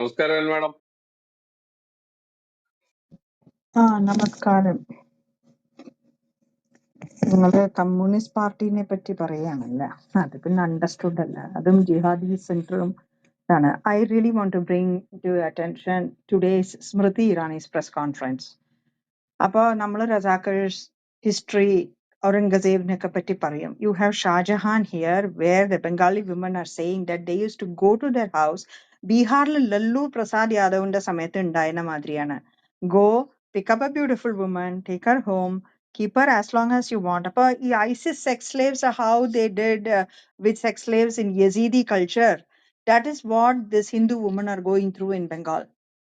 നമസ്കാരം മാഡം. ആ നമസ്കാരം. നിങ്ങൾ കമ്മ്യൂണിസ്റ്റ് പാർട്ടിനെ പറ്റി പറയുകയാണല്ല? അത് പിന്നെ അണ്ടർസ്റ്റുഡ് അല്ല. അതും ജിഹാദി സെന്ററും ആണ് I really want to bring to attention today's Smriti Irani's press conference അപ്പോൾ നമ്മൾ റസാക്കേഴ്സ് ഹിസ്റ്ററി ഔറംഗസേബിനൊക്കെ പറ്റി പറയും. You have Shahjahan here where the Bengali women are saying that they use to go to their house ബീഹാറിൽ ലല്ലു പ്രസാദ് യാദവിന്റെ സമയത്ത് ഉണ്ടായിരുന്ന മാതിരിയാണ് go pick up a beautiful woman take her home keep her as long as you want. അപ്പൊ ഈ ISIS sex slaves are how they did uh, with sex slaves in Yazidi culture. That is what this Hindu women are going through in Bengal.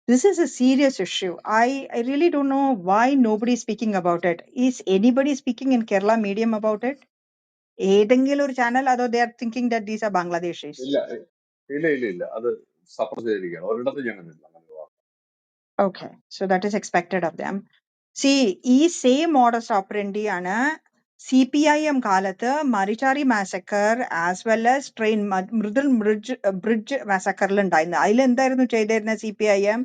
This is a serious issue. I, I really don't know why nobody is speaking about it. Is anybody speaking in Kerala medium about it? ഏതെങ്കിലും ഒരു channel അതോ they are thinking that these are Bangladeshis? ഇല്ല E- ഇല്ല ഇല്ല ഇല്ല അത് support ചെയ്തിരിക്കുകയാണ്. ഒരിടത്തും കണ്ടില്ല അങ്ങനെ ഒരു വാർത്ത Okay, so that is expected of them. See, ഈ സെയിം മോഡസ് ഓപ്പറൻഡി ആണ് സി പി ഐ എം കാലത്ത് Marichjhapi massacre as well as train Mridul bridge bridge മാസക്കറിൽ ഉണ്ടായിരുന്നത്. അതിൽ എന്തായിരുന്നു ചെയ്തിരുന്നത് സി പി ഐ എം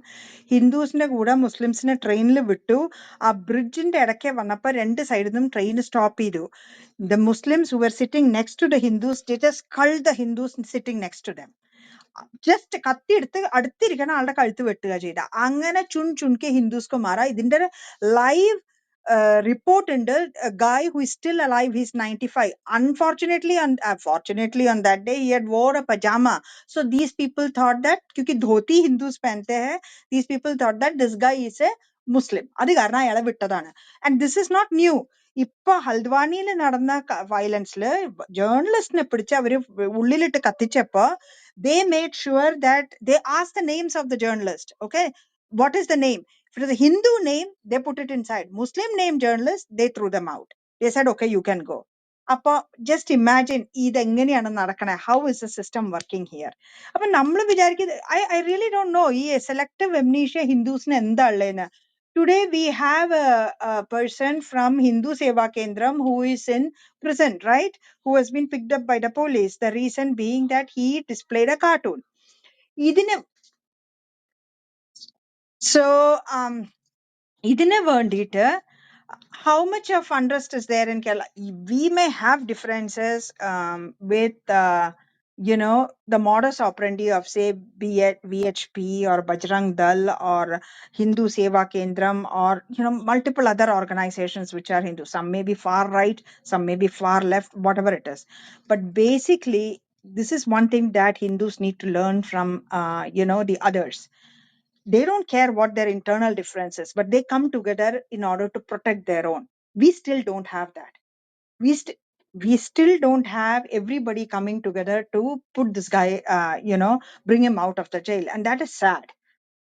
ഹിന്ദുസിന്റെ കൂടെ മുസ്ലിംസിനെ ട്രെയിനിൽ വിട്ടു. ആ ബ്രിഡ്ജിന്റെ ഇടയ്ക്ക് വന്നപ്പോൾ രണ്ട് സൈഡിൽ നിന്നും ട്രെയിൻ സ്റ്റോപ്പ് ചെയ്തു. The Muslims were sitting next to the Hindus did just the Hindus sitting next to them. Just കത്തിയെടുത്ത് അടുത്തിരിക്കണ ആളുടെ കഴുത്ത് വെട്ടുക ചെയ്ത അങ്ങനെ ചുൺ ചുൺകെ ഹിന്ദുസ്കോ മാറ ഇതിന്റെ ലൈവ് report ഉണ്ട് a guy who is still alive he's 95 unfortunately on uh, fortunately on that day he had wore a pajama so these people thought that क्योंकि धोती hindus पहनते हैं these people thought that this guy is a muslim അത് കാരണം അയാളെ വിട്ടതാണ് and this is not new ഇപ്പൊ ഹൽദ്വാനിയിൽ നടന്ന വയലൻസിൽ ജേർണലിസ്റ്റിനെ പിടിച്ച് അവർ ഉള്ളിലിട്ട് കത്തിച്ചപ്പോ they made sure that they as the names of the journalist okay what is the name for the Hindu name they put it inside Muslim name journalist they threw them out the side okay you can go അപ്പൊ just imagine ഇതെങ്ങനെയാണ് നടക്കണേ? How is the system working here അപ്പൊ നമ്മൾ വിചാരിക്കുന്നത് I I really don't know ഈ selective amnesia ഹിന്ദുസിന് എന്താ ഉള്ളതെന്ന് Today we have a person from Hindu Seva Kendra who is in prison, right? Who has been picked up by the police. The reason being that he displayed a cartoon. ഇതിന് so um ഇതിന് വേണ്ടിയിട്ട് how much of unrest is there in Kerala? We may have differences um, with uh, you know the modus operandi of say be it VHP or Bajrang Dal or Hindu Seva Kendram or you know multiple other organizations which are Hindu. Some may be far right, some may be far left, whatever it is. But basically, this is one thing that Hindus need to learn from uh, you know the others they don't care what their internal differences but they come together in order to protect their own we still don't have that we st- we still don't have everybody coming together to put this guy uh, you know bring him out of the jail and that is sad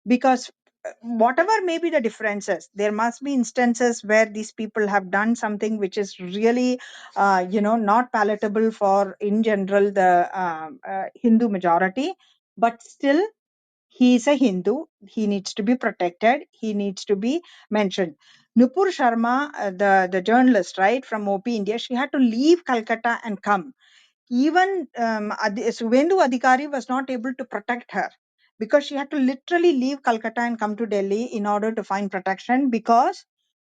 because uh, whatever may be the differences there must be instances where these people have done something which is really uh, you know not palatable for in general the um, uh, hindu majority but still he is a Hindu. He needs to be protected. He needs to be mentioned. Nupur Sharma, uh, the, the journalist, right, from OP India, she had to leave Calcutta and come. Even um, Adi- Suvendu Adhikari was not able to protect her because she had to literally leave Calcutta and come to Delhi in order to find protection because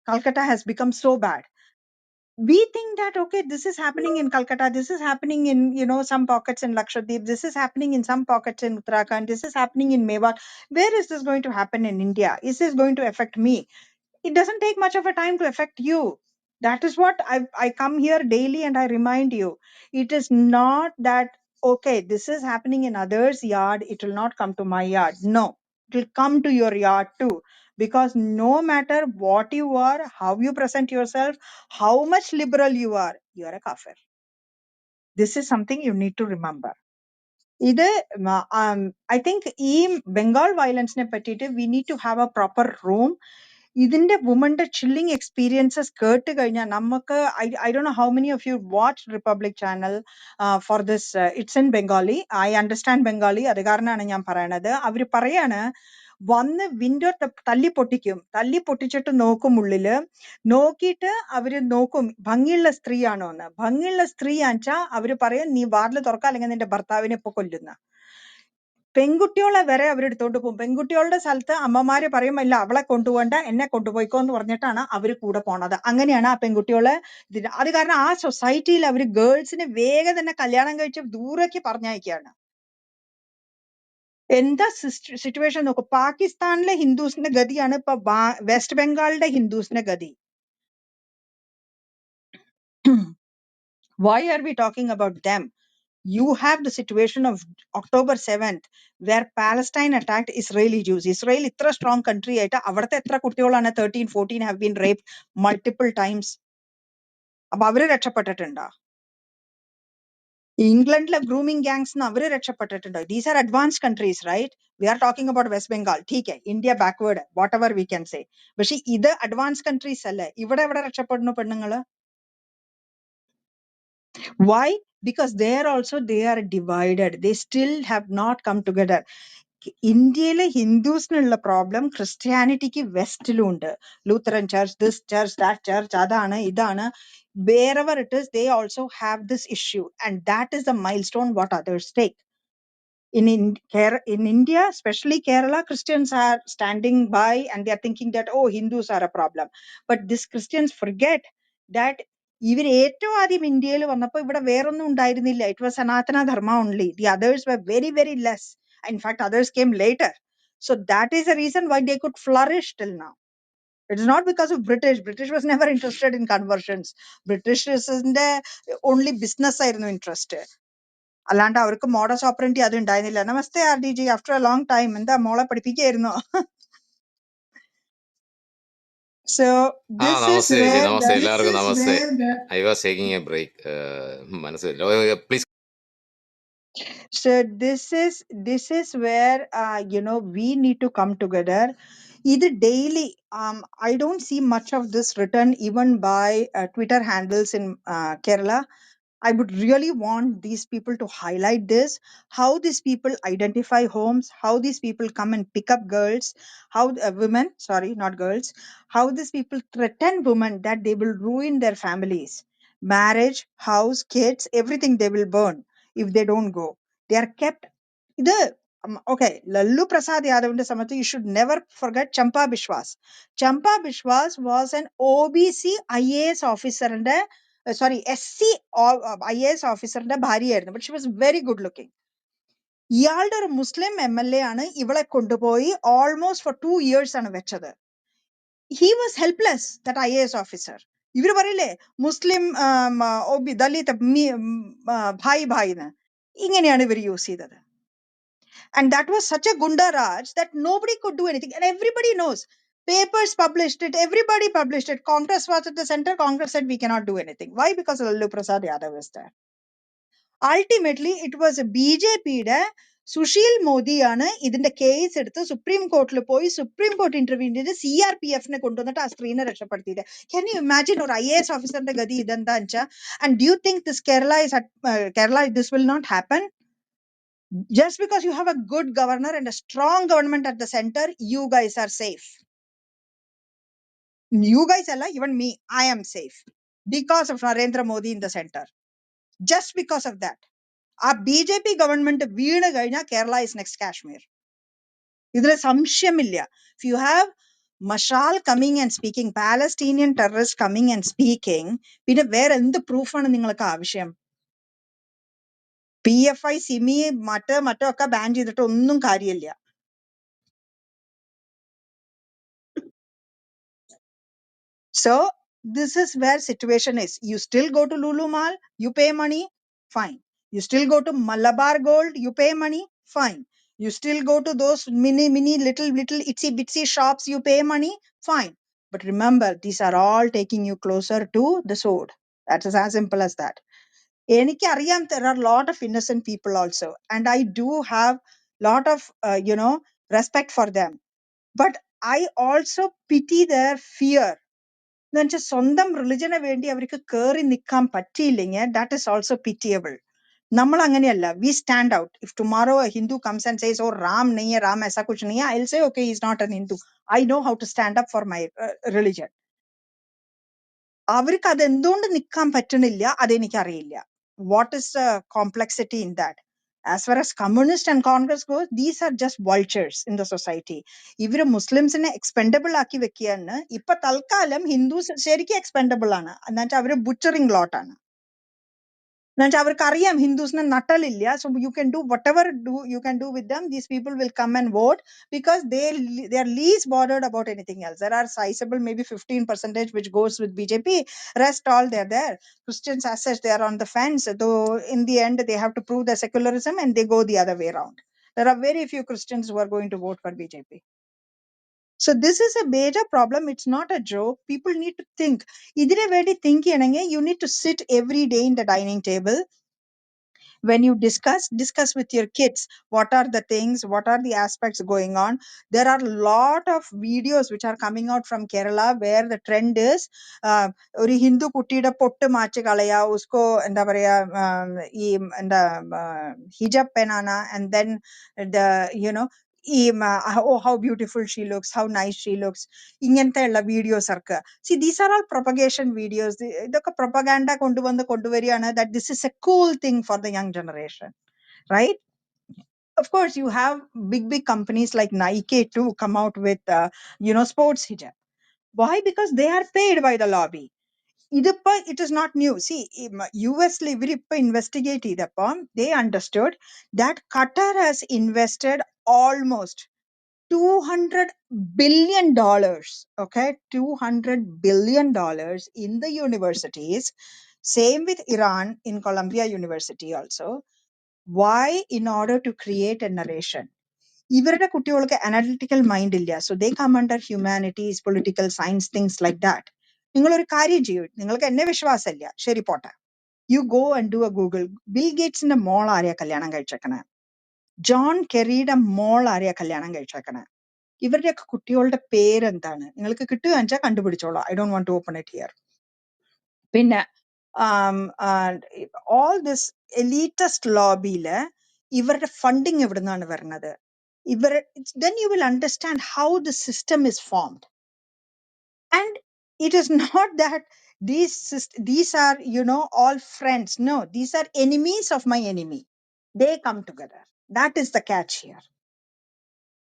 Calcutta has become so bad. We think that okay this is happening in calcutta this is happening in you know some pockets in lakshadweep this is happening in some pockets in uttarakhand this is happening in mewat where is this going to happen in india? Is this going to affect me it doesn't take much of a time to affect you that is what i i come here daily and i remind you it is not that okay this is happening in others yard it will not come to my yard no it will come to your yard too because no matter what you are how you present yourself how much liberal you are you are a kafir this is something you need to remember ഇത് I think ഈ ബംഗാൾ വയലൻസിനെ പറ്റിയിട്ട് we need to have a proper room ഇതിന്റെ വുമന്റെ chilling experiences കേട്ട് കഴിഞ്ഞാൽ നമുക്ക് I do how many of you watch Republic channel for this it's in Bengali I understand Bengali അത് കാരണമാണ് ഞാൻ പറയണത്. അവർ പറയാണ് വന്ന് വിൻഡോ തല്ലി പൊട്ടിക്കും. തല്ലി പൊട്ടിച്ചിട്ട് നോക്കും ഉള്ളിൽ. നോക്കിയിട്ട് അവർ നോക്കും ഭംഗിയുള്ള സ്ത്രീയാണോ എന്ന് ഭംഗിയുള്ള സ്ത്രീ ആണെച്ചാ അവർ പറയും നീ വാർഡിൽ തുറക്ക അല്ലെങ്കിൽ നിന്റെ ഭർത്താവിനെ ഇപ്പൊ കൊല്ലുന്ന. പെൺകുട്ടികളെ വരെ അവരെടുത്തോണ്ട് പോകും. പെൺകുട്ടികളുടെ സ്ഥലത്ത് അമ്മമാര് പറയും ഇല്ല അവളെ കൊണ്ടുപോകണ്ട എന്നെ കൊണ്ടുപോയിക്കോ എന്ന് പറഞ്ഞിട്ടാണ് അവർ കൂടെ പോണത്. അങ്ങനെയാണ് ആ പെൺകുട്ടികളെ അത് കാരണം ആ സൊസൈറ്റിയിൽ അവർ ഗേൾസിനെ വേഗം തന്നെ കല്യാണം കഴിച്ച് ദൂരേക്ക് പറഞ്ഞയക്കുകയാണ്. എന്താ സിറ്റുവേഷൻ നോക്കും. പാകിസ്ഥാനിലെ ഹിന്ദുസിന്റെ ഗതിയാണ് ഇപ്പൊ വെസ്റ്റ് ബംഗാളിലെ ഹിന്ദുസിന്റെ ഗതി. Why are we talking about them? You have the situation of October 7th where Palestine attacked Israeli Jews. Israel ഇത്ര strong country ആയിട്ട് അവിടുത്തെ എത്ര കുട്ടികളാണ് thirteen fourteen have been raped multiple times. അപ്പൊ അവർ രക്ഷപ്പെട്ടിട്ടുണ്ടോ? ഇംഗ്ലണ്ടിലെ ഗ്രൂമിംഗ് ഗാങ്സ് അവർ രക്ഷപ്പെട്ടിട്ടുണ്ടോ? These are advance countries right we are talking about West Bengal ടീക്കെ India backward whatever we can say പക്ഷെ ഇത് അഡ്വാൻസ് കൺട്രീസ് അല്ലേ? ഇവിടെ എവിടെ രക്ഷപ്പെടുന്നു പെണ്ണുങ്ങൾ? why because there also they are divided they still have not come together ഇന്ത്യയിലെ ഹിന്ദുസിനുള്ള problem ക്രിസ്ത്യാനിറ്റിക്ക് വെസ്റ്റിലും ഉണ്ട് Lutheran church this church that church അതാണ് ഇതാണ് wherever it is they also have this issue and that is the milestone what others take in in, Ker- in india especially kerala christians are standing by and they are thinking that oh hindus are a problem but these christians forget that ഇവർ ഏറ്റവും ആദ്യം ഇന്ത്യയിൽ വന്നപ്പോൾ ഇവിടെ വേറൊന്നും ഉണ്ടായിരുന്നില്ല. It was Sanatana Dharma only the others were very very less in fact others came later so that is a reason why why could flourish till now of british. British was never interested in conversions. British is in the only business ആയിരുന്നു interest. അല്ലാണ്ട് അവർക്ക് modus operandi അത് ഉണ്ടായിരുന്നില്ല. Namaste R D ji after a long time എന്താ മോളെ പഠിപ്പിക്കായിരുന്നോ? So ആ this is നമസ്തേ ചേച്ചി where നമസ്തേ എല്ലാവർക്കും നമസ്തേ I was taking a break മനസ്സിലായി please so this is this is where uh, you know we need to come together either daily um, i don't see much of this written even by uh, twitter handles in uh, kerala I would really want these people to highlight this how these people identify homes, how these people come and pick up girls, how uh, women, sorry, not girls, how these people threaten women that they will ruin their families, marriage, house, kids, everything they will burn if they don't go. They are kept. The um, okay, Lallu Prasad Yadav into you should never forget Champa Bishwas. Champa Bishwas was an OBC IAS officer and a sorry S C I A S ഓഫീസറിന്റെ ഭാര്യയായിരുന്നു. But she was very good looking ഇയാളുടെ ഒരു മുസ്ലിം M L A ആണ് ഇവളെ കൊണ്ടുപോയി almost four to years ആണ് വെച്ചത്. He was helpless that I A S officer ഇവർ പറയില്ലേ മുസ്ലിം ദലിത് ഭായ് ഭായ് എന്ന്. ഇങ്ങനെയാണ് ഇവർ യൂസ് ചെയ്തത്. And that was such a gunda that that nobody could do anything. And everybody knows papers published it everybody published it congress was at the center congress said we cannot do anything why because lallu prasad yadav was there ultimately it was a ബിജെപിയുടെ സുശീൽ മോദിയാണ് ഇതിന്റെ case എടുത്ത് supreme കോർട്ടിൽ പോയി supreme court interview ചെയ്ത് C R P എഫിനെ കൊണ്ടുവന്നിട്ട് ആ സ്ത്രീനെ രക്ഷപ്പെടുത്തിയത് ക്യാൻ യു ഇമാജിൻ ഒരു ഐ എ എസ് ഓഫീസറിന്റെ ഗതി ഇതെന്താ വെച്ചാൽ and do you think this Kerala is Kerala this will not happen just because you have a good governor and a strong government at the center, you guys are safe. You guys, Allah, even me, I am safe. Because of Narendra Modi in the center. Just because of that. ആ B J P government വീണ് കഴിഞ്ഞാൽ Kerala is next Kashmir ഇതിൽ സംശയമില്ല. If you have Mashal coming and speaking Palestinian terrorist coming and speaking പിന്നെ വേറെ എന്ത് പ്രൂഫാണ് നിങ്ങൾക്ക് ആവശ്യം? പി എഫ് ഐ സിമി മറ്റ് മറ്റോ ഒക്കെ ബാൻ ചെയ്തിട്ട് ഒന്നും കാര്യമില്ല. So this is where situation is. You still go to Lulu Mall, you pay money, fine. You still go to Malabar Gold, you pay money, fine. You still go to those mini, mini, little, little itsy bitsy shops, you pay money, fine. But remember, these are all taking you closer to the sword. That is as simple as that. എനിക്കറിയാം there are a lot of innocent people also and i do have lot of uh, you know respect for them but i also pity their fear എന്ന് വെച്ചാൽ സ്വന്തം റിലിജനെ വേണ്ടി അവർക്ക് കയറി നിൽക്കാൻ പറ്റിയില്ലെങ്കിൽ that is also pitiable നമ്മൾ അങ്ങനെയല്ല. We stand out if tomorrow Hindu comes and says oh Ram നെയ്യ Ram എസ കുച്ച് നെയ്യ I say okay is not an Hindu I know how to stand up for my religion അവർക്ക് അത് എന്തുകൊണ്ട് നിൽക്കാൻ പറ്റണില്ല അതെനിക്കറിയില്ല. What is complexity in that as far as communist and Congress goes these are just vultures in the society ഇവർ മുസ്ലിംസിനെ expendable ആക്കി വെക്കുകയാണ്. ഇപ്പൊ തൽക്കാലം ഹിന്ദുസ് ശരിക്കും എക്സ്പെൻഡബിൾ ആണ്. എന്നുവെച്ചാൽ അവർ ബുച്ചറിംഗ് ലോട്ട് ആണ്. എന്നുവെച്ചാൽ അവർക്ക് അറിയാം ഹിന്ദുസിന് നട്ടലില്ല so you can do whatever do you can do with them these people will come and vote because they l- they are least bothered about anything else there are sizable maybe 15 percentage which goes with bjp rest all they're there christians as such they are on the fence though in the end they have to prove their secularism and they go the other way around there are very few christians who are going to vote for bjp so this is a major problem it's not a joke people need to think ഇതിനെ വേണ്ടി think ചെയ്യണമെങ്കിൽ you need to sit every day in the dining table when you discuss discuss with your kids what are the things what are the aspects going on there are a lot of videos which are coming out from kerala where the trend is uh, ഒരു ഹിന്ദു കുട്ടിയുടെ പൊട്ട് match കളയാ ഉസ്കോ എന്താ പറയാ ആം, ഈ എന്താ ഹിജab പെനാന and then the you know ഈ oh how beautiful she looks how nice she looks ഇങ്ങനത്തെ ഉള്ള വീഡിയോസ് ഇറക്കുക see these are all propagation videos ഇതൊക്കെ പ്രൊപ്പഗാൻഡ കൊണ്ടുവന്ന് കൊണ്ടുവരികയാണ് that this is a cool thing for the young generation right of course you have big big companies like nike to come out with uh, you know sports hijab why because they are paid by the lobby ഇതിപ്പോ it is not new see us ൽ ഇവരിപ്പോ investigate ചെയ്തപ്പോ they understood that qatar has invested almost 200 billion dollars okay? 200 billion dollars in the universities. Same with iran in columbia university also. Why? In order to create a narration. ഇവരുടെ കുട്ടികൾക്ക് analytical mind ഇല്ല. So they come under humanities political science things like that നിങ്ങൾ ഒരു കാര്യം ചെയ്യൂ. നിങ്ങൾക്ക് എന്നെ വിശ്വാസമില്ല. ശരി പോട്ടെ. You go and do a Google Bill ഗേറ്റ്സിന്റെ മോൾ ആരെയാ കല്യാണം കഴിച്ചേക്കണേ? ജോൺ കെറിയുടെ മോൾ ആരെയാ കല്യാണം കഴിച്ചേക്കണേ ഇവരുടെയൊക്കെ കുട്ടികളുടെ പേരെന്താണ് നിങ്ങൾക്ക് കിട്ടുക വെച്ചാൽ കണ്ടുപിടിച്ചോളൂ I don't want to open it here പിന്നെ ഓൾ ദിസ് എലീറ്റസ്റ്റ് ലോബിയിൽ ഇവരുടെ ഫണ്ടിങ് എവിടുന്നാണ് വരുന്നത് ഇവർ you will understand how the system is formed and it is not that these syst- these are you know all friends no these are enemies of my enemy they come together that is the catch here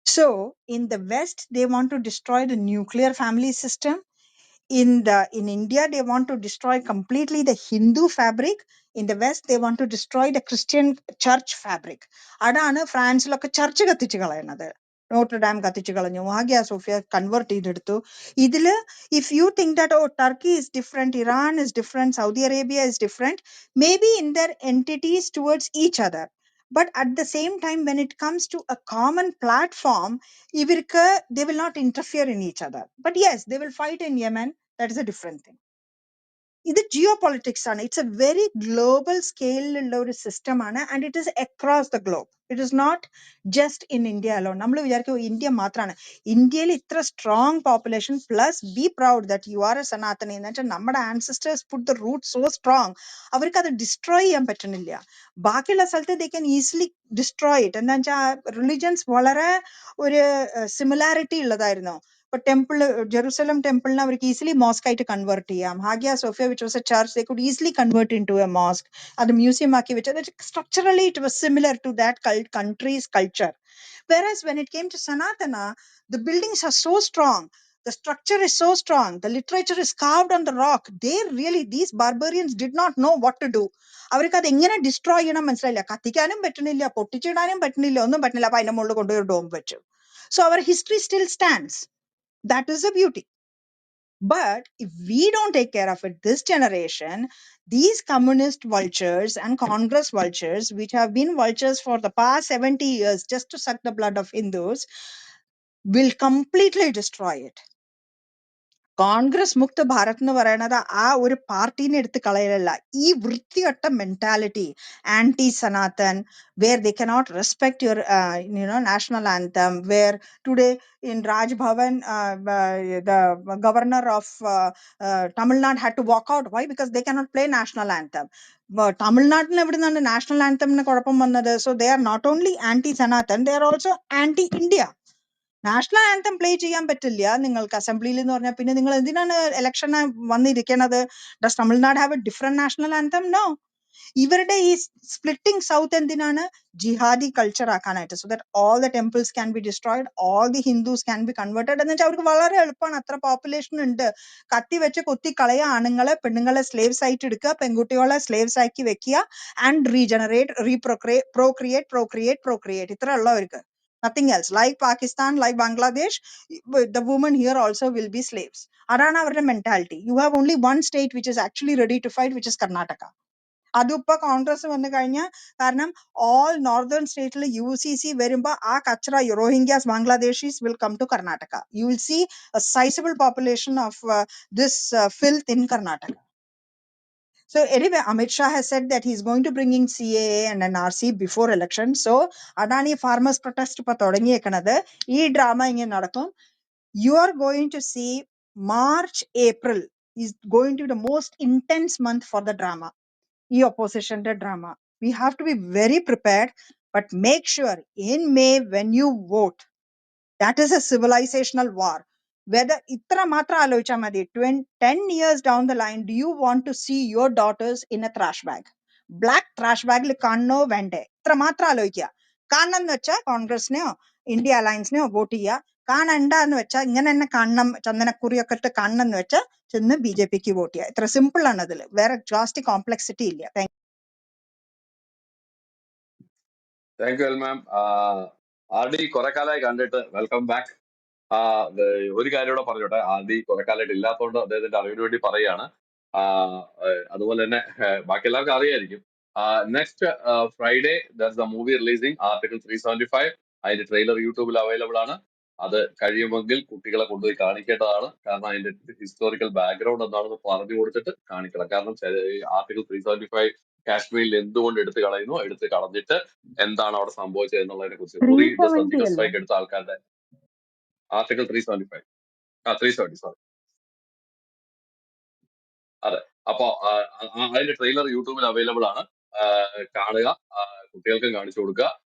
so in the west they want to destroy the nuclear family system in the in india they want to destroy completely the hindu fabric in the west they want to destroy the christian church fabric അതാണ് ഫ്രാൻസിലൊക്കെ church കത്തിച്ച് കളയുന്നത് Notre Dame കത്തിച്ച് കളഞ്ഞു Hagia Sophia convert ചെയ്തെടുത്തു ഇതില് if you think that oh turkey is different iran is different saudi arabia is different maybe in their entities towards each other but at the same time when it comes to a common platform they will not interfere in each other. But yes they will fight in yemen. That is a different thing. ഇത് geopolitics ആണ് it's a very global സ്കെയിലുള്ള ഒരു system ആണ് and it is across the globe it is not just in India alone നമ്മൾ വിചാരിക്കും India മാത്രമാണ് ഇന്ത്യയിൽ ഇത്ര strong population plus be proud that you are a Sanatani എന്ന് വെച്ചാൽ നമ്മുടെ ancestors put the root so strong അവർക്ക് അത് ഡിസ്ട്രോയ് ചെയ്യാൻ പറ്റണില്ല. ബാക്കിയുള്ള സ്ഥലത്ത് they can easily destroy it എന്താ വെച്ചാൽ റിലിജൻസ് വളരെ ഒരു സിമിലാരിറ്റി ഉള്ളതായിരുന്നു. ഇപ്പൊ ടെമ്പിൾ ജെറുസലം ടെമ്പിളിനെ അവർക്ക് ഈസിലി മോസ്ക് ആയിട്ട് കൺവേർട്ട് ചെയ്യാം. Hagia Sophia which was a church they could easily convert into a mosque അത് മ്യൂസിയം ആക്കി വെച്ച് structurally it was similar to that country's culture. Whereas when it came to sanatana the buildings are so strong the structure is so strong the literature is carved on the rock. They really these barbarians did not know what to do. അവർക്ക് അത് എങ്ങനെ destroy ചെയ്യണം മനസ്സിലായില്ല. കത്തിക്കാനും പറ്റുന്നില്ല പൊട്ടിച്ചിടാനും പറ്റുന്നില്ല ഒന്നും പറ്റുന്നില്ല. അപ്പൊ അതിന്റെ മുകളിൽ കൊണ്ടുപോയി ഡോം വെച്ചു. So our history still stands that is the beauty. But if we don't take care of it, this generation, these communist vultures and Congress vultures, which have been vultures for the past 70 years just to suck the blood of Hindus, will completely destroy it. Congress മുക്ത ഭാരത് എന്ന് പറയുന്നത് ആ ഒരു പാർട്ടീനെ എടുത്ത് കളയലല്ല. ഈ വൃത്തികെട്ട mentality anti Sanatan where they cannot respect your you know national anthem where today in Rajbhavan the governor of Tamil Nadu had to walk out why because they cannot play national anthem തമിഴ്നാട്ടിൽ എവിടെ നിന്നാണ് national ആന്തമിന് കുഴപ്പം വന്നത്? So they are not only anti Sanatan they are also anti India national anthem play ചെയ്യാൻ പറ്റില്ല. നിങ്ങൾക്ക് അസംബ്ലിയിൽ എന്ന് പറഞ്ഞാൽ പിന്നെ നിങ്ങൾ എന്തിനാണ് election വന്നിരിക്കണത്? Does Tamil Nadu have a different national anthem no ഇവരുടെ ഈ സ്പ്ലിറ്റിംഗ് സൗത്ത് എന്തിനാണ്? ജിഹാദി കൾച്ചർ ആക്കാനായിട്ട്. So that all the temples can be destroyed all the Hindus can be converted എന്ന് വെച്ചാൽ അവർക്ക് വളരെ എളുപ്പമാണ്. അത്ര പോപ്പുലേഷൻ ഉണ്ട്. കത്തി വെച്ച് കൊത്തി കളയുക ആണുങ്ങളെ പെണ്ണുങ്ങളെ സ്ലേവ്സ് ആയിട്ട് എടുക്കുക പെൺകുട്ടികളെ സ്ലേവ്സ് ആക്കി വെക്കുക and regenerate reprocreate procreate procreate procreate ഇത്ര ഉള്ളവർക്ക് nothing else like Pakistan like Bangladesh the woman here also will be slaves അതാണ് അവരുടെ mentality you have only one state which is actually ready to fight which is Karnataka അതും ഇപ്പൊ കോൺഗ്രസ് വന്നു കഴിഞ്ഞാൽ കാരണം all northern സ്റ്റേറ്റിൽ യു സി സി വരുമ്പോ ആ കച്ചറ Rohingyas Bangladeshis will come to Karnataka you will see sizable population of this filth in Karnataka So anyway, Amit Shah has said that he's going to bring in CAA and NRC before election. So Adani farmers protest ഇപ്പൊ തുടങ്ങിയേക്കണത് ഈ drama ഇങ്ങനെ നടക്കും you are going to see March, April is going to be the most intense month for the drama. E opposition the drama. We have to be very prepared, but make sure in May when you vote, that is a civilizational war. Whether itra matra alocha madi, 20 10 years down the line, do you want to see your daughters in a trash bag? Black trash ബാഗിൽ കാണണോ വേണ്ടേ ഇത്ര മാത്രം ആലോചിക്കുക കാണണം എന്ന് വെച്ചാൽ കോൺഗ്രസിനെയോ India അലയൻസിനെയോ vote ചെയ്യുക കാണണ്ട എന്ന് വെച്ചാൽ ഇങ്ങനെ തന്നെ കാണണം ചന്ദനക്കുറിയൊക്കെ ഇട്ട് കാണണം എന്ന് വെച്ചാൽ ചെന്ന് ബി ജെ പിക്ക് വോട്ട് ചെയ്യുക ഇത്ര സിമ്പിൾ ആണ് അതിൽ വേറെ ജാസ്തി കോംപ്ലക്സിറ്റി ഇല്ല Thank thank you ma'am R D കുറെ കാലമായി കണ്ടിട്ട് വെൽക്കം ബാക്ക് ഒരു കാര്യം കൂടെ പറഞ്ഞോട്ടെ. ആദി കുറെ കാലമായിട്ട് ഇല്ലാത്തതുകൊണ്ട് അദ്ദേഹത്തിന്റെ അറിവിന് വേണ്ടി പറയാണ് ആ, ഏഹ്, അതുപോലെ തന്നെ ഏഹ്, ബാക്കി എല്ലാവർക്കും അറിയായിരിക്കും. Next Friday this the movie releasing article three seventy five അതിന്റെ ട്രെയിലർ യൂട്യൂബിൽ അവൈലബിൾ ആണ്. അത് കഴിയുമെങ്കിൽ കുട്ടികളെ കൊണ്ടുപോയി കാണിക്കേണ്ടതാണ്. കാരണം അതിന്റെ ഹിസ്റ്റോറിക്കൽ ബാക്ക്ഗ്രൗണ്ട് എന്താണെന്ന് പറഞ്ഞു കൊടുത്തിട്ട് കാണിക്കണം. കാരണം ആർട്ടിക്കിൾ ത്രീ സെവന്റി ഫൈവ് കാശ്മീരിൽ എന്തുകൊണ്ട് എടുത്തു കളയുന്നു? എടുത്ത് കളഞ്ഞിട്ട് എന്താണ് അവിടെ സംഭവിച്ചത് എന്നുള്ളതിനെ കുറിച്ച് ഉറി ദ 370 സർജിക്കൽ അല്ലേ? സ്ട്രൈക്ക് എടുത്ത ആൾക്കാരുടെ ആർട്ടിക്കിൾ ത്രീ സെവന്റി ഫൈവ് ആ ത്രീ സെവന്റി സോറി അതെ. അപ്പൊ അതിന്റെ ട്രെയിലർ യൂട്യൂബിൽ അവൈലബിൾ ആണ്. കാണുക കുട്ടികൾക്കും കാണിച്ചു കൊടുക്കുക.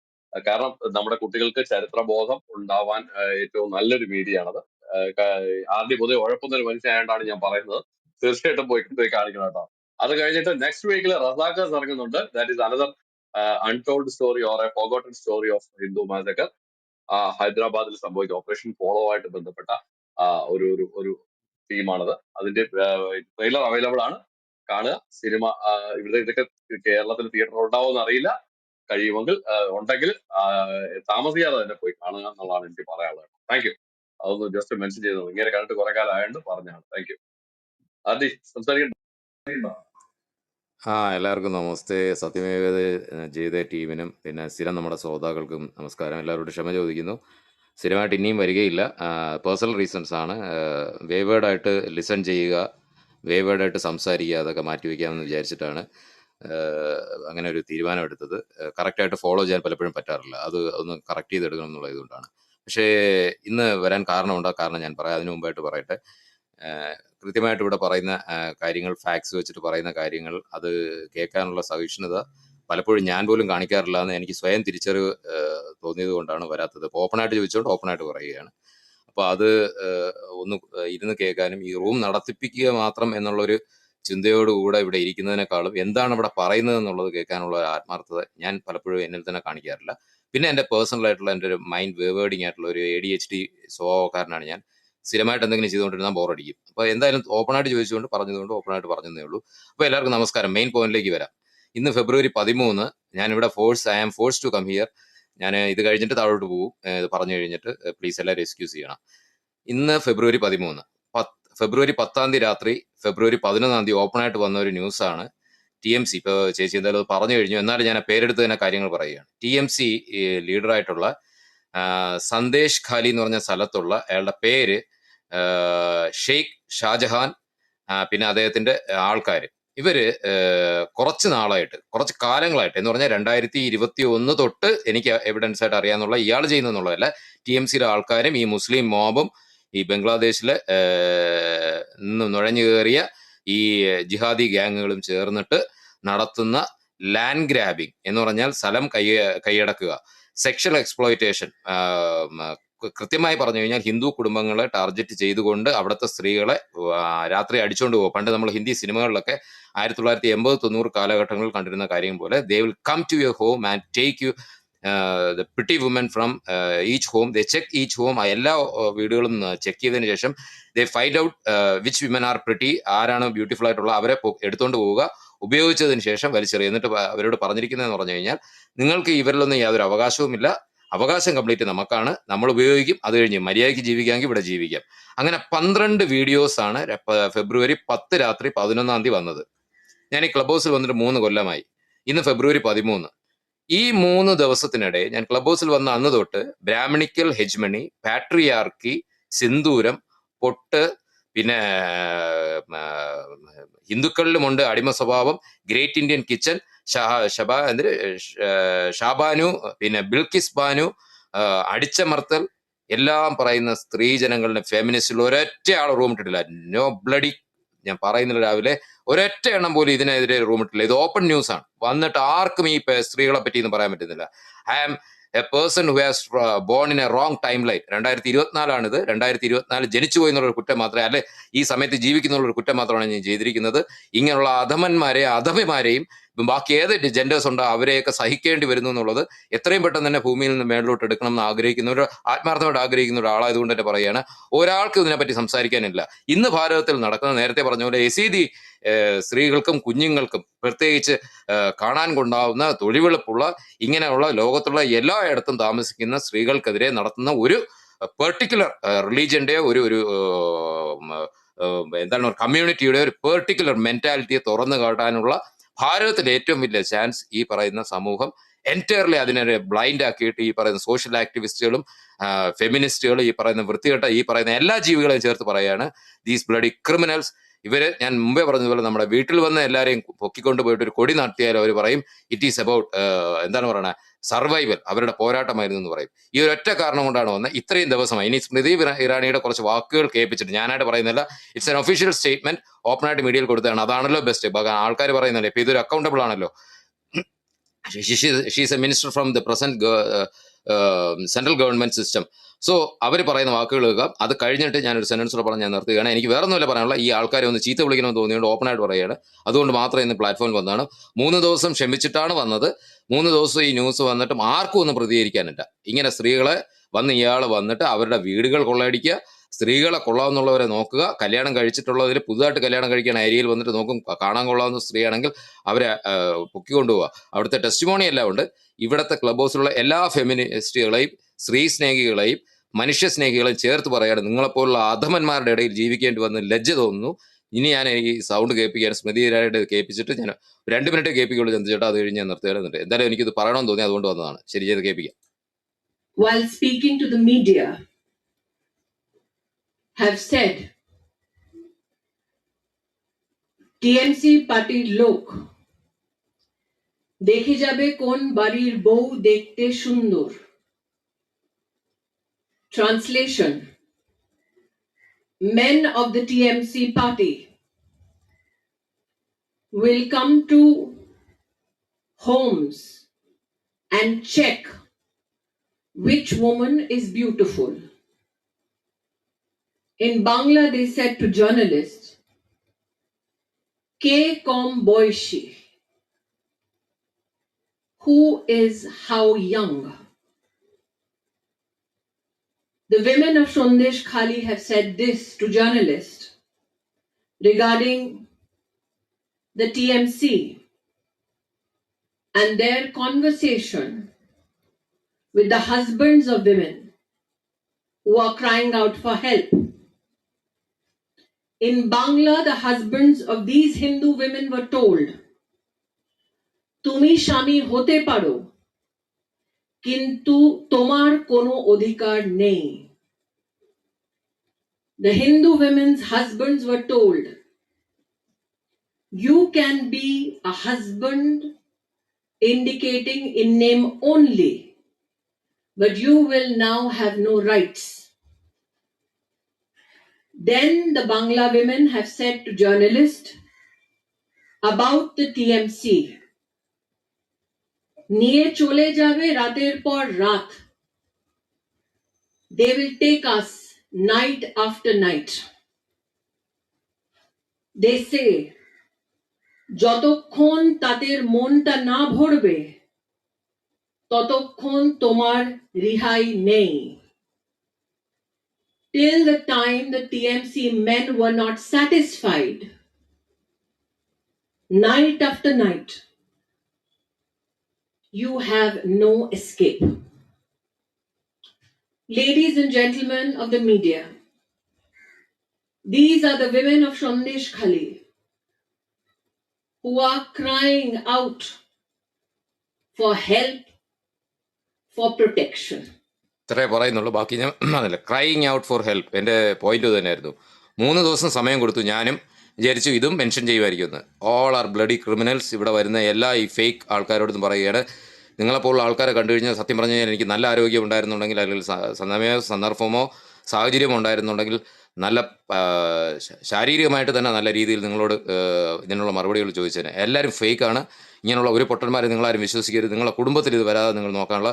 കാരണം നമ്മുടെ കുട്ടികൾക്ക് ചരിത്രബോധം ഉണ്ടാവാൻ ഏറ്റവും നല്ലൊരു മീഡിയ ആണത് ആ, ക- ആദ്യം പൊതുവെ ഉഴപ്പുന്ന ഒരു ഞാൻ പറയുന്നത്. തീർച്ചയായിട്ടും പോയി പോയി കാണിക്കണം കേട്ടോ. അത് കഴിഞ്ഞിട്ട് നെക്സ്റ്റ് വീക്കിൽ റസാക്കേഴ്സ് ഇറങ്ങുന്നുണ്ട്. That is another untold story or a forgotten story of Hindu massacre ഹൈദരാബാദിൽ സംഭവിച്ച ഓപ്പറേഷൻ ഫോളോ ആയിട്ട് ബന്ധപ്പെട്ട ഒരു ഒരു ഒരു ടീമാണത്. അതിന്റെ ട്രെയിലർ അവൈലബിൾ ആണ്. കാണുക. സിനിമ ഇവിടെ ഇതൊക്കെ കേരളത്തിൽ തിയേറ്റർ ഉണ്ടാവുമെന്ന് അറിയില്ല. കഴിയുമെങ്കിൽ ഉണ്ടെങ്കിൽ താമസിക്കാതെ തന്നെ പോയി കാണുക എന്നുള്ളതാണ് എനിക്ക് പറയാനുള്ളത്. Thank you. അതൊന്ന് ജസ്റ്റ് മെൻഷൻ ചെയ്തത്. ഇങ്ങനെ കണ്ടിട്ട് കുറെ കാലം ആയതുകൊണ്ട് പറഞ്ഞാണ് താങ്ക് യു. ആദ്യ സംസാരിക്കണ്ടോ ആ എല്ലാവർക്കും നമസ്തേ. സത്യമേവ ചെയ്ത ടീമിനും പിന്നെ സ്ഥിരം നമ്മുടെ ശ്രോതാക്കൾക്കും നമസ്കാരം. എല്ലാവരോടും ക്ഷമ ചോദിക്കുന്നു. സ്ഥിരമായിട്ട് ഇനിയും വരികയില്ല. പേഴ്സണൽ റീസൺസ് ആണ്. വേവേഡായിട്ട് ലിസൺ ചെയ്യുക വേവേഡായിട്ട് സംസാരിക്കുക അതൊക്കെ മാറ്റിവെക്കാമെന്ന് വിചാരിച്ചിട്ടാണ് അങ്ങനെ ഒരു തീരുമാനം എടുത്തത്. കറക്റ്റായിട്ട് ഫോളോ ചെയ്യാൻ പലപ്പോഴും പറ്റാറില്ല. അത് ഒന്ന് കറക്റ്റ് ചെയ്തെടുക്കണം എന്നുള്ള ഇതുകൊണ്ടാണ് പക്ഷേ ഇന്ന് വരാൻ കാരണമുണ്ട്. കാരണം ഞാൻ പറയാം. അതിനു മുമ്പായിട്ട് പറയട്ടെ. കൃത്യമായിട്ട് ഇവിടെ പറയുന്ന കാര്യങ്ങൾ ഫാക്സ് വെച്ചിട്ട് പറയുന്ന കാര്യങ്ങൾ അത് കേൾക്കാനുള്ള സഹിഷ്ണുത പലപ്പോഴും ഞാൻ പോലും കാണിക്കാറില്ല എന്ന് എനിക്ക് സ്വയം തിരിച്ചറിവ് തോന്നിയത് കൊണ്ടാണ് വരാത്തത്. ഓപ്പണായിട്ട് ചോദിച്ചുകൊണ്ട് ഓപ്പണായിട്ട് പറയുകയാണ്. അപ്പോൾ അത് ഒന്ന് ഇരുന്ന് കേൾക്കാനും ഈ റൂം നടത്തിപ്പിക്കുക മാത്രം എന്നുള്ളൊരു ചിന്തയോടുകൂടെ ഇവിടെ ഇരിക്കുന്നതിനേക്കാളും എന്താണ് ഇവിടെ പറയുന്നത് എന്നുള്ളത് കേൾക്കാനുള്ള ആത്മാർത്ഥത ഞാൻ പലപ്പോഴും എന്നിൽ തന്നെ കാണിക്കാറില്ല. പിന്നെ എന്റെ പേഴ്സണൽ ആയിട്ടുള്ള എന്റെ ഒരു മൈൻഡ് വേവേഡിങ് ആയിട്ടുള്ള ഒരു എ ഡി എച്ച് ഡി സ്വഭാവക്കാരനാണ് ഞാൻ. സ്ഥിരമായിട്ട് എന്തെങ്കിലും ചെയ്തുകൊണ്ടിരുന്നാൽ ബോറടിക്കും. അപ്പോൾ എന്തായാലും ഓപ്പണായിട്ട് ചോദിച്ചുകൊണ്ട് പറഞ്ഞതുകൊണ്ട് ഓപ്പണായിട്ട് പറഞ്ഞതേ ഉള്ളൂ. അപ്പോൾ എല്ലാവർക്കും നമസ്കാരം. മെയിൻ പോയിന്റിലേക്ക് വരാം. ഇന്ന് ഫെബ്രുവരി പതിമൂന്ന് ഞാനിവിടെ force I am force to come here. ഞാൻ ഇത് കഴിഞ്ഞിട്ട് താഴോട്ട് പോകും ഇത് പറഞ്ഞു കഴിഞ്ഞിട്ട് പ്ലീസ് എല്ലാവരും എക്സ്ക്യൂസ് ചെയ്യണം. ഇന്ന് ഫെബ്രുവരി പതിമൂന്ന് പത്ത് ഫെബ്രുവരി പത്താം തീയതി രാത്രി ഫെബ്രുവരി പതിനൊന്നാം തീയതി ഓപ്പൺ ആയിട്ട് വന്ന ഒരു ന്യൂസാണ്. ടി എം സി ഇപ്പോൾ ചേച്ചി എന്തായാലും പറഞ്ഞു കഴിഞ്ഞു. എന്നാലും ഞാൻ പേരെടുത്ത് തന്നെ കാര്യങ്ങൾ പറയുകയാണ്. ടി എം സി ലീഡറായിട്ടുള്ള സന്ദേശ് ഖാലി എന്ന് പറഞ്ഞ സ്ഥലത്തുള്ള അയാളുടെ പേര് ഷെയ്ഖ് ഷാജഹാൻ പിന്നെ അദ്ദേഹത്തിന്റെ ആൾക്കാർ ഇവർ കുറച്ച് നാളായിട്ട് കുറച്ച് കാലങ്ങളായിട്ട് എന്ന് പറഞ്ഞാൽ രണ്ടായിരത്തി ഇരുപത്തി ഒന്ന് തൊട്ട് എനിക്ക് എവിഡൻസ് ആയിട്ട് അറിയാന്നുള്ള ഇയാൾ ചെയ്യുന്നെന്നുള്ളതല്ല ടി എം സിയുടെ ആൾക്കാരും ഈ മുസ്ലിം മോബും ഈ ബംഗ്ലാദേശിലെ നിന്ന് നുഴഞ്ഞു കയറിയ ഈ ജിഹാദി ഗ്യാങ്ങുകളും ചേർന്നിട്ട് നടത്തുന്ന ലാൻഡ് ഗ്രാബിംഗ് എന്ന് പറഞ്ഞാൽ സ്ഥലം കൈ കൈയടക്കുക. സെക്ഷൽ എക്സ്പ്ലോയിറ്റേഷൻ കൃത്യമായി പറഞ്ഞു കഴിഞ്ഞാൽ ഹിന്ദു കുടുംബങ്ങളെ ടാർഗറ്റ് ചെയ്തുകൊണ്ട് അവിടുത്തെ സ്ത്രീകളെ രാത്രി അടിച്ചുകൊണ്ട് പോകും. പണ്ട് നമ്മൾ ഹിന്ദി സിനിമകളിലൊക്കെ ആയിരത്തി തൊള്ളായിരത്തി എൺപത് തൊണ്ണൂറ് കാലഘട്ടങ്ങളിൽ കണ്ടിരുന്ന കാര്യം പോലെ they will come to your home and take you the pretty woman from each home the check each home എല്ലാ വീടുകളും ചെക്ക് ചെയ്തതിന് ശേഷം they find out which women are pretty ആരാണ് ബ്യൂട്ടിഫുൾ ആയിട്ടുള്ള അവരെ എടുത്തുകൊണ്ട് പോവുക. ഉപയോഗിച്ചതിന് ശേഷം വലിച്ചെറിയും എന്നിട്ട് അവരോട് പറഞ്ഞിരിക്കുന്നതെന്ന് പറഞ്ഞു കഴിഞ്ഞാൽ നിങ്ങൾക്ക് ഇവരിലൊന്നും യാതൊരു അവകാശവുമില്ല. അവകാശം കംപ്ലീറ്റ് നമുക്കാണ്. നമ്മൾ ഉപയോഗിക്കും അത് കഴിഞ്ഞ് മര്യാദയ്ക്ക് ജീവിക്കാമെങ്കിൽ ഇവിടെ ജീവിക്കാം. അങ്ങനെ പന്ത്രണ്ട് വീഡിയോസ് ആണ് ഫെബ്രുവരി പത്ത് രാത്രി പതിനൊന്നാം തീയതി വന്നത്. ഞാൻ ഈ ക്ലബ് ഹൗസിൽ വന്നിട്ട് മൂന്ന് കൊല്ലമായി. ഇന്ന് ഫെബ്രുവരി പതിമൂന്ന്. ഈ മൂന്ന് ദിവസത്തിനിടെ ഞാൻ ക്ലബ് ഹൗസിൽ വന്ന അന്ന് തൊട്ട് ബ്രാഹ്മണിക്കൽ ഹെജ്മണി പാട്രിയാർക്കി സിന്ദൂരം പൊട്ട് പിന്നെ ഹിന്ദുക്കളിലുമുണ്ട് അടിമ സ്വഭാവം ഗ്രേറ്റ് ഇന്ത്യൻ കിച്ചൺ ഷബാ എന്ത് ഷാബാനു പിന്നെ ബിൽക്കിസ് ബാനു അടിച്ചമർത്തൽ എല്ലാം പറയുന്ന സ്ത്രീ ജനങ്ങളുടെ ഫെമിനിസ്റ്റിൽ ഒരൊറ്റ ആൾ റൂം ഇട്ടിട്ടില്ല. നോ ബ്ലഡി ഞാൻ പറയുന്നില്ല രാവിലെ. ഒരൊറ്റ എണ്ണം പോലും ഇതിനെതിരെ റൂം ഇട്ടില്ല ഇത് ഓപ്പൺ ന്യൂസ് ആണ്. വന്നിട്ട് ആർക്കും ഈ സ്ത്രീകളെ പറ്റി ഒന്നും പറയാൻ പറ്റുന്നില്ല. I am a person who has born in a wrong timeline രണ്ടായിരത്തി ഇരുപത്തിനാലാണിത് രണ്ടായിരത്തി ഇരുപത്തിനാല് ജനിച്ചു പോയി എന്നുള്ളൊരു കുറ്റം മാത്രമേ അല്ലെ ഈ സമയത്ത് ജീവിക്കുന്നുള്ളൊരു കുറ്റം മാത്രമാണ് ഞാൻ ചെയ്തിരിക്കുന്നത്. ഇങ്ങനെയുള്ള അധമന്മാരെ അധമമാരെയും ബാക്കി ഏത് ജെൻഡേഴ്സ് ഉണ്ടോ അവരെയൊക്കെ സഹിക്കേണ്ടി വരുന്നു എന്നുള്ളത് എത്രയും പെട്ടെന്ന് തന്നെ ഭൂമിയിൽ നിന്ന് മേളിലോട്ട് എടുക്കണം എന്ന് ആഗ്രഹിക്കുന്ന ഒരു ആത്മാർത്ഥമായിട്ട് ആഗ്രഹിക്കുന്ന ഒരാളായതുകൊണ്ട് തന്നെ പറയുകയാണ്. ഒരാൾക്ക് ഇതിനെപ്പറ്റി സംസാരിക്കാനില്ല. ഇന്ന് ഭാരതത്തിൽ നടക്കുന്ന നേരത്തെ പറഞ്ഞ പോലെ എസീതി സ്ത്രീകൾക്കും കുഞ്ഞുങ്ങൾക്കും പ്രത്യേകിച്ച് കാണാൻ കൊണ്ടാവുന്ന തൊഴിവെളുപ്പുള്ള ഇങ്ങനെയുള്ള ലോകത്തുള്ള എല്ലായിടത്തും താമസിക്കുന്ന സ്ത്രീകൾക്കെതിരെ നടത്തുന്ന ഒരു പെർട്ടിക്കുലർ റിലീജിയന്റെ ഒരു ഒരു എന്താണ് ഒരു കമ്മ്യൂണിറ്റിയുടെ ഒരു പെർട്ടിക്കുലർ മെന്റാലിറ്റിയെ തുറന്നു കാട്ടാനുള്ള ഭാരതത്തിലെ ഏറ്റവും വലിയ ചാൻസ് ഈ പറയുന്ന സമൂഹം എന്റയർലി അതിനെ ബ്ലൈൻഡ് ആക്കിയിട്ട് ഈ പറയുന്ന സോഷ്യൽ ആക്ടിവിസ്റ്റുകളും ഫെമിനിസ്റ്റുകളും ഈ പറയുന്ന വൃത്തികെട്ട ഈ പറയുന്ന എല്ലാ ജീവികളെയും ചേർത്ത് പറയാണ് ദീസ് ബ്ലഡി ക്രിമിനൽസ് ഇവർ ഞാൻ മുമ്പേ പറഞ്ഞതുപോലെ നമ്മുടെ വീട്ടിൽ വന്ന എല്ലാവരെയും പൊക്കിക്കൊണ്ട് പോയിട്ട് ഒരു കൊടി നടത്തിയാൽ അവർ പറയും ഇറ്റ് ഈസ് അബൌട്ട് എന്താണ് പറയുന്നത് സർവൈവൽ അവരുടെ പോരാട്ടമായിരുന്നു എന്ന് പറയും. ഈ ഒരു ഒറ്റ കാരണം കൊണ്ടാണ് വന്നത് ഇത്രയും ദിവസമായി ഇനി സ്മൃതി ഇറാ- ഇറാനിയുടെ കുറച്ച് വാക്കുകൾ കേൾപ്പിച്ചിട്ട് ഞാനായിട്ട് പറയുന്നില്ല. It's an official statement open ആയിട്ട് മീഡിയയിൽ കൊടുത്തതാണ്. അതാണല്ലോ ബെസ്റ്റ് ആൾക്കാർ പറയുന്നല്ലേ? ഇപ്പൊ ഇതൊരു അക്കൗണ്ടബിൾ ആണല്ലോ. She's a minister from the present central government system so അവർ പറയുന്ന വാക്കുകൾ കേൾക്കാം. അത് കഴിഞ്ഞിട്ട് ഞാനൊരു സെന്റൻസോടെ പറഞ്ഞ് ഞാൻ നിർത്തുകയാണ്. എനിക്ക് വേറെ ഒന്നുമില്ല പറയാനുള്ള ഈ ആൾക്കാരെ ഒന്ന് ചീത്ത വിളിക്കണമെന്ന് തോന്നിയുകൊണ്ട് ഓപ്പൺ ആയിട്ട് പറയുകയാണ്. അതുകൊണ്ട് മാത്രം ഇന്ന് പ്ലാറ്റ്ഫോമിൽ വന്നതാണ്. മൂന്ന് ദിവസം ക്ഷമിച്ചിട്ടാണ് വന്നത്. മൂന്ന് ദിവസം ഈ ന്യൂസ് വന്നിട്ടും ആർക്കും ഒന്നും പ്രതികരിക്കാനില്ല. ഇങ്ങനെ സ്ത്രീകളെ വന്ന് ഇയാൾ വന്നിട്ട് അവരുടെ വീടുകൾ കൊള്ളയടിക്കുക സ്ത്രീകളെ കൊള്ളാവുന്നുള്ളവരെ നോക്കുക. കല്യാണം കഴിച്ചിട്ടുള്ളതിൽ പുതുതായിട്ട് കല്യാണം കഴിക്കാൻ ഏരിയയിൽ വന്നിട്ട് നോക്കും. കാണാൻ കൊള്ളാവുന്ന സ്ത്രീയാണെങ്കിൽ അവരെ പൊക്കിക്കൊണ്ടുപോവുക അവിടുത്തെ ടെസ്റ്റിമോണി എല്ലാം ഉണ്ട്. ഇവിടുത്തെ ക്ലബ് ഹൗസിലുള്ള എല്ലാ ഫെമിനിസ്റ്റുകളെയും സ്ത്രീ സ്നേഹികളെയും മനുഷ്യ സ്നേഹികളെയും ചേർത്ത് പറയാണ് നിങ്ങളെപ്പോലുള്ള അധമന്മാരുടെ ഇടയിൽ ജീവിക്കേണ്ടി വന്ന് ലജ്ജ തോന്നുന്നു ഇനി ഞാൻ ഈ സൗണ്ട് കേൾപ്പിക്കാൻ സ്മൃതി ഇരാനായിട്ട് കേൾപ്പിച്ചിട്ട് ഞാൻ രണ്ട് മിനിറ്റ് കേൾപ്പിക്കുള്ളൂ ചന്ദ്രചേട്ടാ അത് കഴിഞ്ഞ് ഞാൻ നിർത്തുകയാണെന്നുണ്ട് എന്തായാലും എനിക്കിത് പറയണമെന്ന് തോന്നി അതുകൊണ്ട് വന്നതാണ് ശരി ചെയ്ത് കേൾപ്പിക്കാം while speaking to the media, have said TMC পার্টির লোক দেখে যাবে কোন বাড়ির বউ দেখতে সুন্দর Translation Men of the TMC party will come to homes and check which woman is beautiful. In Bangla, they said to journalists, K kom boishi, who is how young? The women of Sandesh Khali have said this to journalists regarding the TMC and their conversation with the husbands of women who are crying out for help. In Bangla, the husbands of these Hindu women were told, Tumi Shami hote paro, কিন্তু তোমার কোনো অধিকার নেই The Hindu women's husbands were told, you can be a husband indicating in name only but you will now have no rights. Then the Bangla women have said to journalists about the TMC নিয়ে চলে যাবে রাতের পর রাত will take us night after night. They say, যতক্ষণ তাদের মনটা না ভরবে ততক্ষণ তোমার রিহাই নেই till the time the TMC men were not satisfied, night after night, you have no escape. Ladies and gentlemen of the media, these are the women of Shandesh Khali who are crying out for help, for protection. ഇത്രേ പറയുന്നുള്ളൂ ബാക്കി ഞാൻ അതല്ല crying out for help എന്റെ point തന്നെയായിരുന്നു മൂന്ന് ദിവസം സമയം കൊടുത്തു ഞാനും വിചാരിച്ചു ഇതും മെൻഷൻ ചെയ്യുമായിരിക്കുമെന്ന് ഓൾ ആർ ബ്ലഡി ക്രിമിനൽസ് ഇവിടെ വരുന്ന എല്ലാ ഈ ഫേക്ക് ആൾക്കാരോടും പറയുകയാണ്. നിങ്ങളെപ്പോലുള്ള ആൾക്കാരെ കണ്ടു കഴിഞ്ഞാൽ സത്യം പറഞ്ഞു കഴിഞ്ഞാൽ എനിക്ക് നല്ല ആരോഗ്യം ഉണ്ടായിരുന്നുണ്ടെങ്കിൽ അല്ലെങ്കിൽ സമയമോ സന്ദർഭമോ സാഹചര്യമോ ഉണ്ടായിരുന്നുണ്ടെങ്കിൽ നല്ല ശാരീരികമായിട്ട് തന്നെ നല്ല രീതിയിൽ നിങ്ങളോട് ഇതിനുള്ള മറുപടികൾ ചോദിച്ചതിന് എല്ലാവരും ഫേക്കാണ് ഇങ്ങനെയുള്ള ഒരു പൊട്ടന്മാരെ നിങ്ങളാരും വിശ്വസിക്കരുത്. നിങ്ങളുടെ കുടുംബത്തിൽ ഇത് വരാതെ നിങ്ങൾ നോക്കാനുള്ള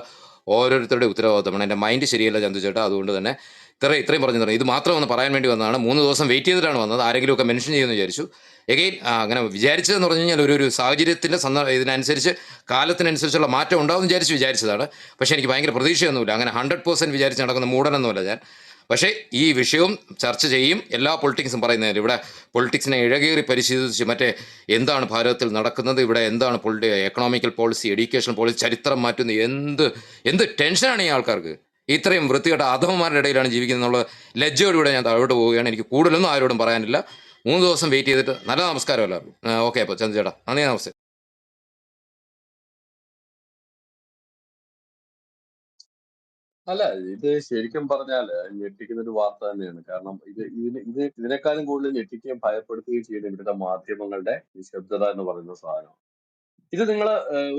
ഓരോരുത്തരുടെ ഉത്തരവാദിത്തമാണ്. എന്റെ മൈൻഡ് ശരിയല്ല ചന്തു അതുകൊണ്ട് തന്നെ ഇത്ര ഇത്രയും പറഞ്ഞു തരണം ഇത് മാത്രം ഒന്ന് പറയാൻ വേണ്ടി വന്നതാണ്. മൂന്ന് ദിവസം വെയിറ്റ് ചെയ്തിട്ടാണ് വന്നത്. ആരെങ്കിലുമൊക്കെ മെൻഷൻ ചെയ്യുമെന്ന് വിചാരിച്ചു. എഗെയിൻ അങ്ങനെ വിചാരിച്ചതെന്ന് പറഞ്ഞു കഴിഞ്ഞാൽ ഒരു ഒരു സാഹചര്യത്തിന്റെ സന്ദർ ഇതിനനുസരിച്ച് കാലത്തിനനുസരിച്ചുള്ള മാറ്റം ഉണ്ടാവും എന്ന് വിചാരിച്ച് വിചാരിച്ചതാണ്. പക്ഷേ എനിക്ക് ഭയങ്കര പ്രതീക്ഷയൊന്നുമില്ല. അങ്ങനെ ഹൺഡ്രഡ് പേഴ്സന്റ് വിചാരിച്ച് നടക്കുന്ന മൂടനൊന്നുമല്ല ഞാൻ. പക്ഷേ ഈ വിഷയവും ചർച്ച ചെയ്യും. എല്ലാ പൊളിറ്റിക്സും പറയുന്നതിൽ ഇവിടെ പൊളിറ്റിക്സിനെ ഇഴകേറി പരിശീലിച്ച് മറ്റേ എന്താണ് ഭാരതത്തിൽ നടക്കുന്നത് ഇവിടെ എന്താണ് polity economical policy education policy ചരിത്രം മാറ്റുന്ന എന്ത് എന്ത് ടെൻഷനാണ് ഈ ആൾക്കാർക്ക്? ഇത്രയും വൃത്തികെട്ട അധമന്മാരുടെ ഇടയിലാണ് ജീവിക്കുന്നത് എന്നുള്ള ലജ്ജയോടുകൂടെ ഞാൻ താഴോട്ട് പോവുകയാണ്. എനിക്ക് കൂടുതലൊന്നും ആരോടും പറയാനില്ല. മൂന്ന് ദിവസം വെയിറ്റ് ചെയ്തിട്ട് നല്ല നമസ്കാരം എല്ലാവർക്കും. ഓക്കെ അപ്പോൾ ചന്ദ്ര ചേട്ടാ നന്ദി നമസ്തേ. അല്ല ഇത് ശരിക്കും പറഞ്ഞാൽ ഞെട്ടിക്കുന്ന ഒരു വാർത്ത തന്നെയാണ്. കാരണം ഇത് ഇതിന് ഇത് ഇതിനേക്കാളും കൂടുതൽ ഞെട്ടിക്കുകയും ഭയപ്പെടുത്തുകയും ചെയ്യുന്ന ഇവിടുത്തെ മാധ്യമങ്ങളുടെ നിശബ്ദത എന്ന് പറയുന്ന സാധനം. ഇത് നിങ്ങൾ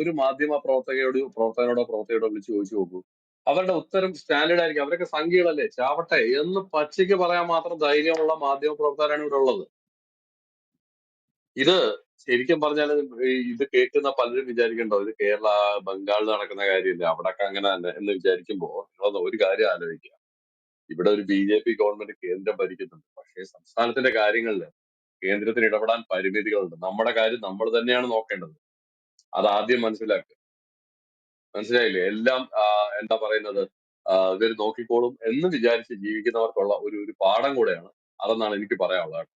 ഒരു മാധ്യമ പ്രവർത്തകയോട് പ്രവർത്തകനോടോ പ്രവർത്തകയോടോ വിളിച്ച് ചോദിച്ചു നോക്കൂ. അവരുടെ ഉത്തരം സ്റ്റാൻഡേർഡ് ആയിരിക്കും. അവരൊക്കെ സംഖ്യകളല്ലേ? ചാവട്ടെ. എന്ന് പച്ചയ്ക്ക് പറയാൻ മാത്രം ധൈര്യമുള്ള മാധ്യമ പ്രവർത്തകരാണ് ഇവിടെ ഉള്ളത്. ഇത് ശരിക്കും പറഞ്ഞാൽ ഇത് കേൾക്കുന്ന പലരും വിചാരിക്കണ്ടോ? ഇത് കേരള ബംഗാളിൽ നടക്കുന്ന കാര്യമില്ല? അവിടൊക്കെ അങ്ങനെ തന്നെ എന്ന് വിചാരിക്കുമ്പോൾ നിങ്ങളൊന്ന് ഒരു കാര്യം ആലോചിക്കുക. ഇവിടെ ഒരു ബി ജെ പി ഗവൺമെന്റ് കേന്ദ്രം ഭരിക്കുന്നുണ്ട്. പക്ഷേ സംസ്ഥാനത്തിന്റെ കാര്യങ്ങളിൽ കേന്ദ്രത്തിന് ഇടപെടാൻ പരിമിതികളുണ്ട്. നമ്മുടെ കാര്യം നമ്മൾ തന്നെയാണ് നോക്കേണ്ടത്. അത് ആദ്യം മനസ്സിലാക്കുക. മനസ്സിലായില്ലേ? എല്ലാം എന്താ പറയുന്നത് ഇവർ നോക്കിക്കോളും എന്ന് വിചാരിച്ച് ജീവിക്കുന്നവർക്കുള്ള ഒരു ഒരു പാഠം കൂടെയാണ്. അതെന്നാണ് എനിക്ക് പറയാനുള്ളത്.